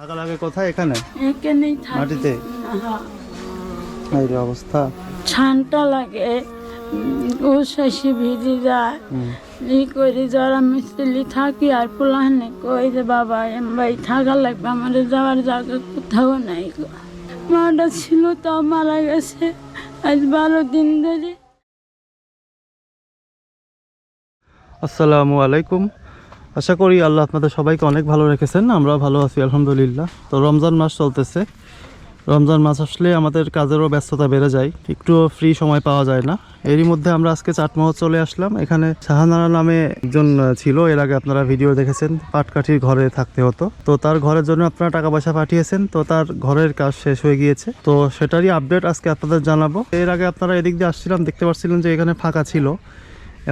থাকা লাগে কোথায় এখানে? এখানেই থাকি। মাটিতে। এই অবস্থা। ঠান্ডা লাগে। ও শেষে ভিজে যায়। ই করে যারা মিস্ত্রি থাকি আর পুলাহানে কই যে বাবা এম ভাই থাকা লাগবে আমাদের যাওয়ার জায়গা কোথাও নাই গো। মাটা ছিল তাও মারা গেছে। আজ বারো দিন ধরে। আসসালামু আলাইকুম। আশা করি আল্লাহ আপনাদের সবাইকে অনেক ভালো রেখেছেন আমরা ভালো আছি, আলহামদুলিল্লাহ। তো রমজান মাস চলতেছে। রমজান মাস আসলে আমাদের কাজেরও ব্যস্ততা বেড়ে যায় একটুও ফ্রি সময় পাওয়া যায় না। এরই মধ্যে আমরা আজকে চাটমহল চলে আসলাম। এখানে শাহানারা নামে একজন ছিল, এর আগে আপনারা ভিডিও দেখেছেন, পাটকাঠির ঘরে থাকতে হতো। তো তার ঘরের জন্য আপনারা টাকা পয়সা পাঠিয়েছেন, তো তার ঘরের কাজ শেষ হয়ে গিয়েছে। তো সেটারই আপডেট আজকে আপনাদের জানাব। এর আগে আপনারা এদিক দিয়ে আসছিলাম, দেখতে পাচ্ছিলেন যে এখানে ফাঁকা ছিল।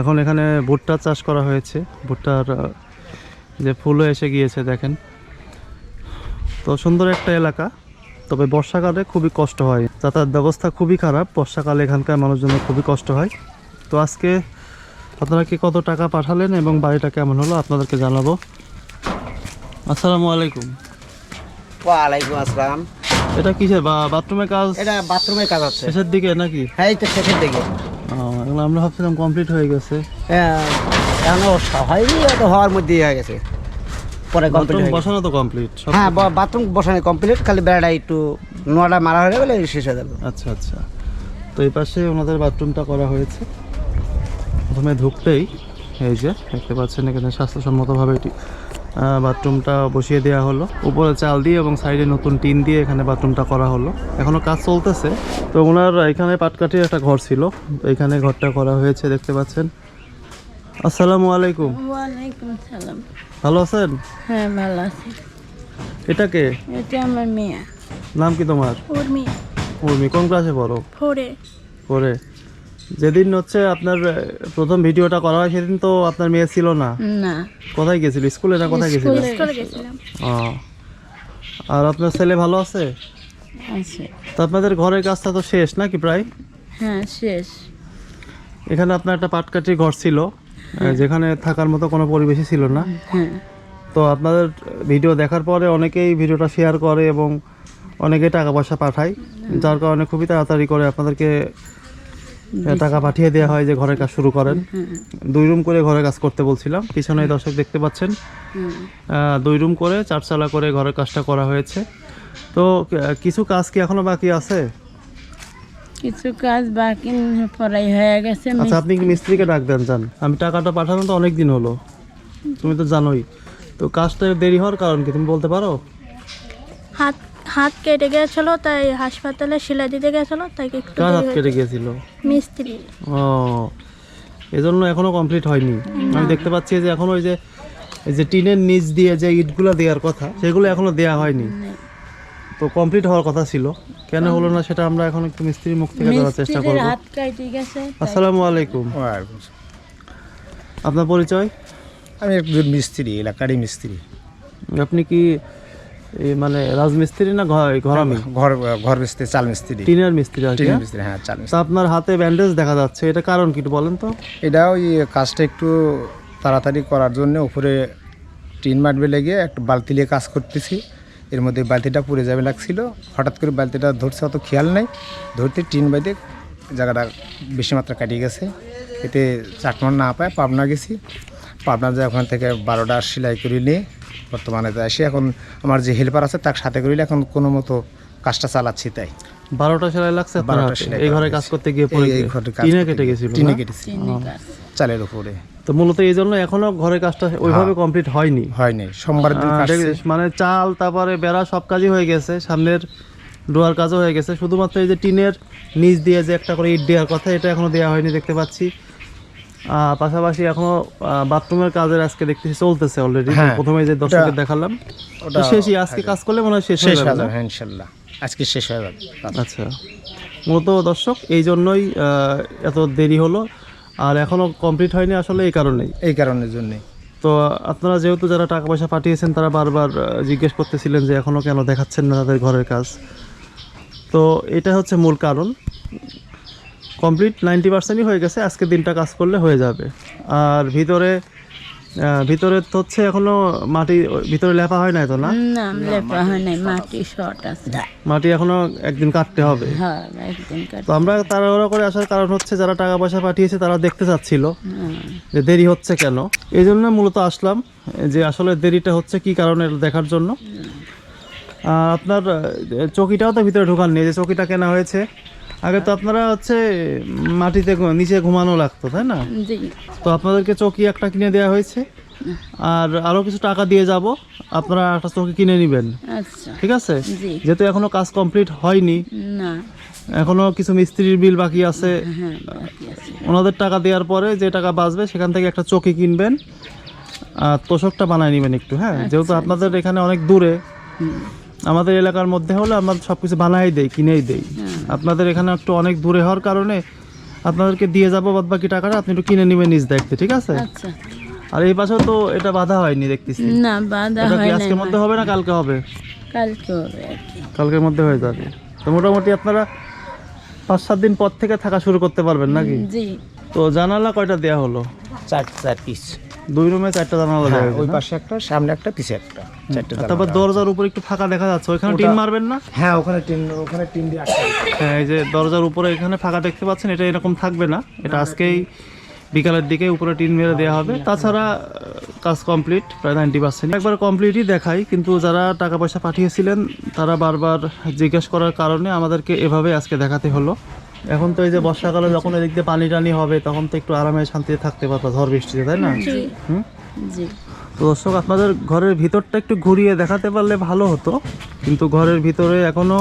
এখন এখানে ভুট্টা চাষ করা হয়েছে। ভুট্টার যে ফুলও এসে গিয়েছে দেখেন। তো সুন্দর একটা এলাকা তবে বর্ষাকালে খুবই কষ্ট হয়। যাতায়াত ব্যবস্থা খুবই খারাপ বর্ষাকালে এখানকার মানুষজনের খুবই কষ্ট হয়। তো আজকে আপনারা কি কত টাকা পাঠালেন এবং বাড়িটা কেমন হলো আপনাদেরকে জানাব। আসসালামু আলাইকুম। ওয়ালাইকুম আসসালাম। এটা কিসের বা বাথরুমের কাজ? এটা বাথরুমের কাজ হচ্ছে শেষের দিকে নাকি? হ্যাঁ তো শেষের দিকে। আমরা ভাবছিলাম কমপ্লিট হয়ে গেছে। হ্যাঁ, এখনও হয়নি তো হওয়ার মধ্যেই হয়ে গেছে। পরে কমপ্লিট বসানো তো কমপ্লিট হ্যাঁ বাথরুম বসানো কমপ্লিট খালি বেড়াটা একটু নোয়াটা মারা হয়ে গেলে শেষ হয়ে যাবে। আচ্ছা আচ্ছা। তো এই পাশে ওনাদের বাথরুমটা করা হয়েছে। প্রথমে ঢুকতেই এই যে দেখতে পাচ্ছেন এখানে স্বাস্থ্যসম্মতভাবে এটি বাথরুমটা বসিয়ে দেওয়া হলো। উপরে চাল দিয়ে এবং সাইডে নতুন টিন দিয়ে এখানে বাথরুমটা করা হলো। এখনও কাজ চলতেছে। তো ওনার এখানে পাটকাঠির একটা ঘর ছিল। তো এখানে ঘরটা করা হয়েছে দেখতে পাচ্ছেন। আসসালামু আলাইকুম। ওয়ালাইকুম সালাম। ভালো আছেন? হ্যাঁ ভালো আছি। এটাকে এটা আমার মেয়ে। নাম কি তোমার? ওর মেয়ে উর্মি কোন ক্লাসে পড়ো? ফোরে। করে যেদিন হচ্ছে আপনার প্রথম ভিডিওটা করা হয় সেদিন তো আপনার মেয়ে ছিল না। না। কোথায় গেছিল? স্কুলে না কোথায় গেছিল? স্কুলে গেছিলাম। ও। আর আপনার ছেলে ভালো আছে? আছে। তো আপনাদের ঘরের কাজটা তো শেষ নাকি প্রায়? হ্যাঁ শেষ। এখানে আপনার একটা পাটকাঠির ঘর ছিল। যেখানে থাকার মতো কোনো পরিবেশই ছিল না। হ্যাঁ। তো আপনাদের ভিডিও দেখার পরে অনেকেই ভিডিওটা শেয়ার করে এবং অনেকেই টাকা পয়সা পাঠায় যার কারণে খুবই তাড়াতাড়ি করে আপনাদেরকে টাকা পাঠিয়ে দেওয়া হয় যে ঘরের কাজ শুরু করেন। দুই রুম করে ঘরের কাজ করতে বলছিলাম পিছনে দর্শক দেখতে পাচ্ছেন। দুই রুম করে চারচালা করে ঘরের কাজটা করা হয়েছে। তো কিছু কাজ কি এখনও বাকি আছে? কিছু কাজ বাকি পড়াই হয়ে গেছে আচ্ছা আপনি কি মিস্ত্রিকে ডাক দেন যান। আমি টাকাটা পাঠানো তো অনেক দিন হলো। তুমি তো জানোই। তো কাজটা দেরি হওয়ার কারণ কি তুমি বলতে পারো? হাত হাত কেটে গেছিল তাই হাসপাতালে সেলাই দিতে গেছিল তাই একটু কার হাত কেটে গিয়েছিল মিস্ত্রি। ও এজন্য এখনও কমপ্লিট হয়নি। আমি দেখতে পাচ্ছি যে এখনও ওই যে এই যে টিনের নিচ দিয়ে যে ইটগুলো দেওয়ার কথা সেগুলো এখনও দেওয়া হয়নি। তো কমপ্লিট হওয়ার কথা ছিল। কেন হলো না সেটা আমরা এখন একটু মিস্ত্রির মুখ থেকে জানার চেষ্টা করব। হাত কাটে গেছে আসসালামু আলাইকুম। আপনার পরিচয়? আমি একজন মিস্ত্রি এলাকারই মিস্ত্রি। আপনি কি এই মানে রাজমিস্ত্রি না ঘর ঘরামি? ঘর ঘর মিস্ত্রি চাল মিস্ত্রি। টিনের মিস্ত্রি কি হ্যাঁ? মিস্ত্রি হ্যাঁ চাল মিস্ত্রি তা আপনার হাতে ব্যান্ডেজ দেখা যাচ্ছে এটা কারণ কি একটু বলেন তো? এটা ওই কাজটা একটু তাড়াতাড়ি করার জন্য উপরে টিন মারবে লেগে একটা বালতি নিয়ে কাজ করতেছি। এর মধ্যে বালতিটা পুড়ে যাবে লাগছিল। হঠাৎ করে বালতিটা ধরছে অত খেয়াল নেই। ধরতে টিন বাইতে জায়গাটা বেশি মাত্রা কাটিয়ে গেছে। এতে চাটমান না পায় পাবনা গেছি। পাবনা যায় ওখান থেকে বারোটা সেলাই করে নিয়ে বর্তমানে তো আসি এখন আমার যে হেল্পার আছে তার সাথে করিলে এখন কোনো মতো কাজটা চালাচ্ছি তাই। বারোটা সেলাই লাগছে বারোটা? সেলাই এই ঘরে কাজ করতে গিয়ে টিনে কেটে। গেছিল টিনে কেটেছি। চালের উপরে। তো মূলত এই জন্য এখনও ঘরের কাজটা ওইভাবে কমপ্লিট হয়নি। হয়নি সোমবার দিন মানে চাল তারপরে বেড়া সব কাজই হয়ে গেছে সামনের ডোয়ার কাজও হয়ে গেছে। শুধুমাত্র এই যে টিনের নিচ দিয়ে যে একটা করে ইট দেওয়ার কথা এটা এখনও দেওয়া হয়নি দেখতে পাচ্ছি। পাশাপাশি এখনও বাথরুমের কাজের আজকে দেখতেছি চলতেছে অলরেডি হ্যাঁ, প্রথমে যে দর্শকের দেখালাম। ওটা শেষই আজকে কাজ করলে মনে হয় শেষ হয়ে যাবে হয়ে হ্যাঁ ইনশাল্লাহ। আজকে শেষ হয়ে যাবে। আচ্ছা। মূলত দর্শক এই জন্যই আহ, এত দেরি হলো। আর এখনও কমপ্লিট হয়নি আসলে এই কারণেই। এই কারণের জন্যে তো আপনারা যেহেতু যারা টাকা পয়সা পাঠিয়েছেন তারা বারবার জিজ্ঞেস করতেছিলেন যে এখনও কেন দেখাচ্ছেন না তাদের ঘরের কাজ। তো এটা হচ্ছে মূল কারণ। কমপ্লিট নাইনটি পার্সেন্টই হয়ে গেছে আজকে দিনটা কাজ করলে হয়ে যাবে। আর ভিতরে ভিতরে তো হচ্ছে এখনও মাটি ভিতরে লেপা হয় নাই তো না? না লেপা হয় নাই মাটি শর্ট আছে। মাটি এখনও একদিন কাটতে হবে। হ্যাঁ একদিন তো আমরা তাড়াহুড়া করে আসার কারণ হচ্ছে যারা টাকা পয়সা পাঠিয়েছে তারা দেখতে চাচ্ছিল যে দেরি হচ্ছে কেন। এই জন্য মূলত আসলাম যে আসলে দেরিটা হচ্ছে কি কারণে দেখার জন্য। আপনার চকিটাও তো ভিতরে ঢোকান নেই যে চকিটা কেনা হয়েছে। আগে তো আপনারা হচ্ছে মাটিতে নিচে ঘুমানো লাগতো তাই না? তো আপনাদেরকে চকি একটা কিনে দেওয়া হয়েছে। আর আরও কিছু টাকা দিয়ে যাব। আপনারা একটা চকি কিনে নেবেন। আচ্ছা। ঠিক আছে? যেহেতু এখনও কাজ কমপ্লিট হয়নি। এখনও কিছু মিস্ত্রির বিল বাকি আছে। হ্যাঁ বাকি আছে। ওনাদের টাকা দেওয়ার পরে যে টাকা বাঁচবে সেখান থেকে একটা চকি কিনবেন। আর তোষকটা বানায় নেবেন একটু হ্যাঁ? যেহেতু আপনাদের এখানে অনেক দূরে। আমাদের এলাকার মধ্যে হলে আমরা সব কিছু বানাই দেই কিনেই দেই। আপনাদের এখানে একটু অনেক দূরে হওয়ার কারণে আপনাদেরকে দিয়ে যাব বাদ বাকি টাকাটা আপনি একটু কিনে নেবেন নিজ দেখতে ঠিক আছে? আচ্ছা। আর এই পাশেও তো এটা বাধা হয়নি দেখতেছি। না বাধা এটা কি আজকের মধ্যে হবে না কালকে হবে? কালকে হবে কালকের মধ্যে হয়ে যাবে। তো মোটামুটি আপনারা পাঁচ সাত দিন পর থেকে থাকা শুরু করতে পারবেন নাকি? জি। তো জানালা কয়টা দেয়া হলো? চার চার পিস দুই রুমে চারটা জানালা হ্যাঁ ওই পাশে একটা সামনে একটা পিছে একটা চারটে জানালা তারপর দরজার উপর একটু ফাঁকা দেখা যাচ্ছে ওইখানে টিন মারবেন না? হ্যাঁ ওখানে টিন ওখানে টিন দিয়ে হ্যাঁ এই যে দরজার উপরে এখানে ফাঁকা দেখতে পাচ্ছেন এটা এরকম থাকবে না। এটা আজকেই বিকালের দিকে উপরে টিন মেরে দেওয়া হবে। তাছাড়া কাজ কমপ্লিট প্রায় নাইনটি পার্সেন্ট। একবার কমপ্লিটই দেখাই কিন্তু যারা টাকা পয়সা পাঠিয়েছিলেন তারা বারবার জিজ্ঞেস করার কারণে আমাদেরকে এভাবে আজকে দেখাতে হলো। এখন তো এই যে বর্ষাকালে যখন এদিক দিয়ে পানি টানি হবে তখন তো একটু আরামে শান্তিতে থাকতে পারতো ঝড় বৃষ্টিতে তাই না? হুম? জি। তো দর্শক আপনাদের ঘরের ভিতরটা একটু ঘুরিয়ে দেখাতে পারলে ভালো হতো কিন্তু ঘরের ভিতরে এখনও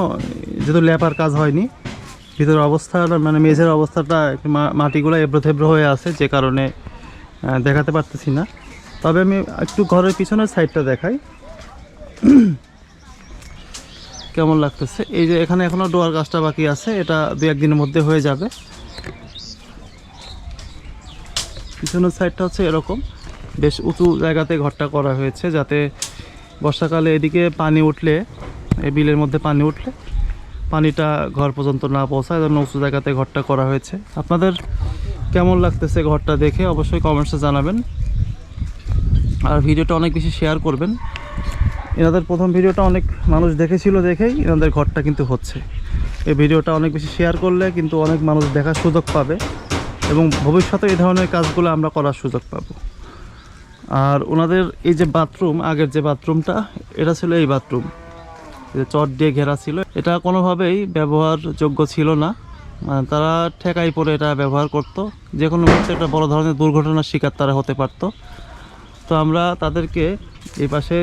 যেহেতু ল্যাপার কাজ হয়নি ভিতরের অবস্থা মানে মেঝের অবস্থাটা একটু মাটিগুলো এবড়ো থেবড়ো হয়ে আছে যে কারণে দেখাতে পারতেছি না। তবে আমি একটু ঘরের পিছনের সাইডটা দেখাই। কেমন লাগতেছে? এই যে এখানে এখনও ডোয়ার গাছটা বাকি আছে, এটা দু একদিনের মধ্যে হয়ে যাবে। পিছনের সাইডটা হচ্ছে এরকম। বেশ উঁচু জায়গাতে ঘরটা করা হয়েছে, যাতে বর্ষাকালে এদিকে পানি উঠলে, এই বিলের মধ্যে পানি উঠলে পানিটা ঘর পর্যন্ত না পৌঁছায় জন্য উঁচু জায়গাতে ঘরটা করা হয়েছে। আপনাদের কেমন লাগতেছে ঘরটা দেখে অবশ্যই কমেন্টসে জানাবেন। আর ভিডিওটা অনেক বেশি শেয়ার করবেন। এনাদের প্রথম ভিডিওটা অনেক মানুষ দেখেছিল দেখেই এনাদের ঘরটা কিন্তু হচ্ছে। এই ভিডিওটা অনেক বেশি শেয়ার করলে কিন্তু অনেক মানুষ দেখার সুযোগ পাবে এবং ভবিষ্যতে এই ধরনের কাজগুলো আমরা করার সুযোগ পাবো। আর ওনাদের এই যে বাথরুম আগের যে বাথরুমটা এটা ছিল এই বাথরুম চট দিয়ে ঘেরা ছিল। এটা কোনোভাবেই ব্যবহারযোগ্য ছিল না। মানে তারা ঠেকাই পরে এটা ব্যবহার করতো। যে কোনো মুহূর্তে একটা বড় ধরনের দুর্ঘটনার শিকার তারা হতে পারতো। তো আমরা তাদেরকে এই পাশে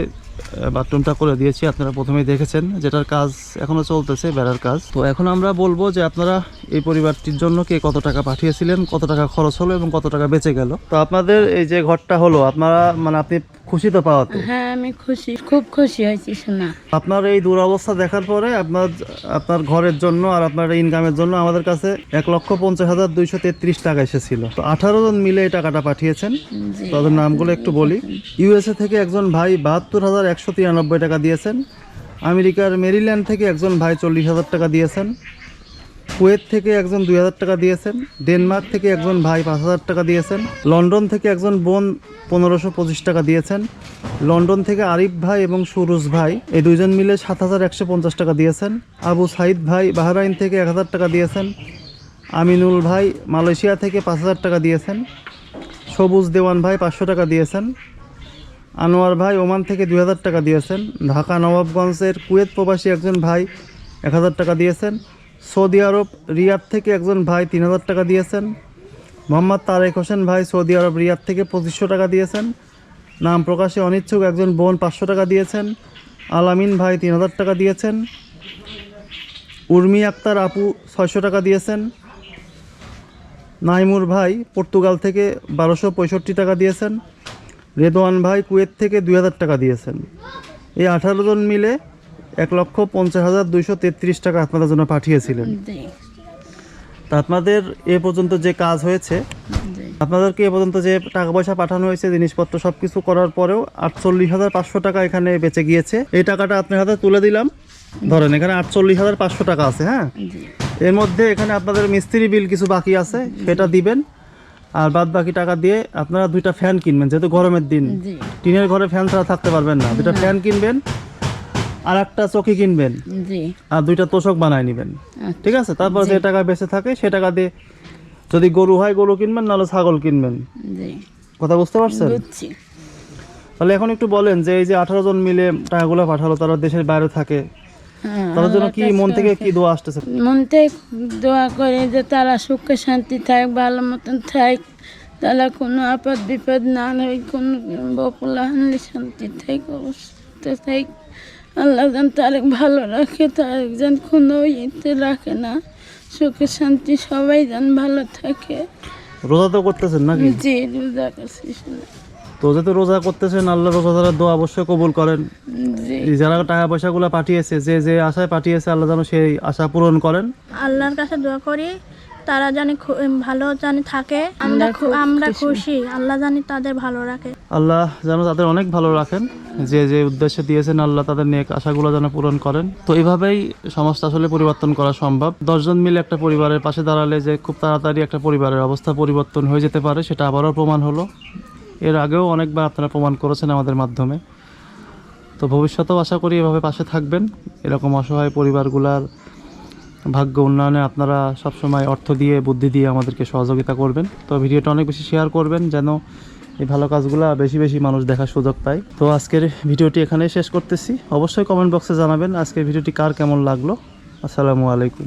বাথরুমটা করে দিয়েছি, আপনারা প্রথমেই দেখেছেন যেটার কাজ এখনও চলতেছে, বেড়ার কাজ। তো এখন আমরা বলব যে আপনারা এই পরিবারটির জন্য কে কত টাকা পাঠিয়েছিলেন, কত টাকা খরচ হলো এবং কত টাকা বেঁচে গেল। তো আপনাদের এই যে ঘরটা হলো, আপনারা মানে আপনি খুশি তো পাওয়াতে? হ্যাঁ আমি খুশি। খুব খুশি হয়েছি শোনা আপনার এই দুরবস্থা দেখার পরে আপনার আপনার ঘরের জন্য আর আপনার ইনকামের জন্য আমাদের কাছে এক লক্ষ পঞ্চাশ হাজার দুইশো তেত্রিশ টাকা এসেছিল। তো আঠারো জন মিলে এই টাকাটা পাঠিয়েছেন। তাদের নামগুলো একটু বলি। ইউএসএ থেকে একজন ভাই বাহাত্তর হাজার একশো তিরানব্বই টাকা দিয়েছেন। আমেরিকার মেরিল্যান্ড থেকে একজন ভাই চল্লিশ হাজার টাকা দিয়েছেন। কুয়েত থেকে একজন দুই হাজার টাকা দিয়েছেন, ডেনমার্ক থেকে একজন ভাই পাঁচ হাজার টাকা দিয়েছেন, লন্ডন থেকে একজন বোন পনেরোশো পঁচিশ টাকা দিয়েছেন, লন্ডন থেকে আরিফ ভাই এবং সুরুজ ভাই, এই দুইজন মিলে সাত হাজার একশো পঞ্চাশ টাকা দিয়েছেন, আবু সাইদ ভাই বাহরাইন থেকে এক হাজার টাকা দিয়েছেন, আমিনুল ভাই মালয়েশিয়া থেকে পাঁচ হাজার টাকা দিয়েছেন, সবুজ দেওয়ান ভাই পাঁচশো টাকা দিয়েছেন, আনোয়ার ভাই ওমান থেকে দুই হাজার টাকা দিয়েছেন, ঢাকা নবাবগঞ্জের কুয়েত প্রবাসী একজন ভাই এক হাজার টাকা দিয়েছেন সৌদি আরব, রিয়াদ থেকে একজন ভাই তিন হাজার টাকা দিয়েছেন। মোহাম্মদ তারেক হোসেন ভাই সৌদি আরব, রিয়াদ থেকে পঁচিশশো টাকা দিয়েছেন। নাম প্রকাশে অনিচ্ছুক একজন বোন পাঁচশো টাকা দিয়েছেন। আলামিন ভাই তিন হাজার টাকা দিয়েছেন। উর্মি আক্তার আপু ছয়শো টাকা দিয়েছেন। নাইমুর ভাই পর্তুগাল থেকে বারোশো পঁয়ষট্টি টাকা দিয়েছেন। রেদওয়ান ভাই কুয়েত থেকে দুই হাজার টাকা দিয়েছেন। এই আঠারো জন মিলে এক লক্ষ পঞ্চাশ হাজার দুইশো তেত্রিশ টাকা আপনাদের জন্য পাঠিয়েছিলেন। তা আপনাদের এ পর্যন্ত যে কাজ হয়েছে আপনাদেরকে এ পর্যন্ত যে টাকা পয়সা পাঠানো হয়েছে জিনিসপত্র সব কিছু করার পরেও আটচল্লিশ হাজার পাঁচশো টাকা এখানে বেঁচে গিয়েছে। এই টাকাটা আপনার হাতে তুলে দিলাম। ধরেন এখানে আটচল্লিশ হাজার পাঁচশো টাকা আছে হ্যাঁ? এর মধ্যে এখানে আপনাদের মিস্ত্রি বিল কিছু বাকি আছে সেটা দিবেন। আর বাদ বাকি টাকা দিয়ে আপনারা দুইটা ফ্যান কিনবেন যেহেতু গরমের দিন। টিনের ঘরে ফ্যান ছাড়া থাকতে পারবেন না। দুইটা ফ্যান কিনবেন আর একটা চকি কিনবেন। জি। আর দুইটা তোষক বানায় নেবেন। আচ্ছা। ঠিক আছে? তারপর যে টাকা বেঁচে থাকে সে টাকা দিয়ে যদি গরু হয় গরু কিনবেন নাহলে ছাগল কিনবেন। জি। কথা বুঝতে পারছেন? তাহলে এখন একটু বলেন যে এই যে আঠারো জন মিলে টাকাগুলো পাঠালো তারা দেশের বাইরে থাকে হ্যাঁ, তাদের জন্য কি মন থেকে কি দোয়া আসতেছে? মন থেকে দোয়া করে যে তারা সুখে শান্তি থাক ভালো মতন থাক তারা কোনো আপদ বিপদ না হয় কোনো বপুলা হানলে শান্তি থাক অবস্থা থাক। আল্লাহ যেন তার ভালো রাখে তার যেন কোনো ইতে রাখে না। সুখে শান্তি সবাই যেন ভালো থাকে। রোজা তো করতেছেন নাকি? জি রোজা করছি। তো যেহেতু রোজা করতেছেন আল্লাহ রোজাদারের দোয়া অবশ্যই কবুল করেন। জি। যারা টাকা পয়সাগুলো পাঠিয়েছে যে যে আশায় পাঠিয়েছে আল্লাহ যেন সেই আশা পূরণ করেন। আল্লাহর কাছে দোয়া করি তারা জানি ভালো জানি থাকে আমরা আমরা খুশি আল্লাহ জানি তাদের ভালো রাখে। আল্লাহ যেন তাদের অনেক ভালো রাখেন। যে যে উদ্দেশ্যে দিয়েছেন আল্লাহ তাদের নেক আশাগুলো যেন পূরণ করেন। তো এইভাবেই সমাজটা আসলে পরিবর্তন করা সম্ভব। দশজন মিলে একটা পরিবারের পাশে দাঁড়ালে যে খুব তাড়াতাড়ি একটা পরিবারের অবস্থা পরিবর্তন হয়ে যেতে পারে, সেটা আবারও প্রমাণ হলো। এর আগেও অনেকবার আপনারা প্রমাণ করেছেন আমাদের মাধ্যমে। তো ভবিষ্যতেও আশা করি এভাবে পাশে থাকবেন। এরকম অসহায় পরিবারগুলার ভাগ্য উন্নয়নে আপনারা সবসময় অর্থ দিয়ে, বুদ্ধি দিয়ে আমাদেরকে সহযোগিতা করবেন। তো ভিডিওটা অনেক বেশি শেয়ার করবেন, যেন এই ভালো কাজগুলো বেশি বেশি মানুষ দেখার সুযোগ পায়। তো আজকের ভিডিওটি এখানেই শেষ করতেছি। অবশ্যই কমেন্ট বক্সে জানাবেন আজকের ভিডিওটি কার কেমন লাগল। আসসালামু আলাইকুম।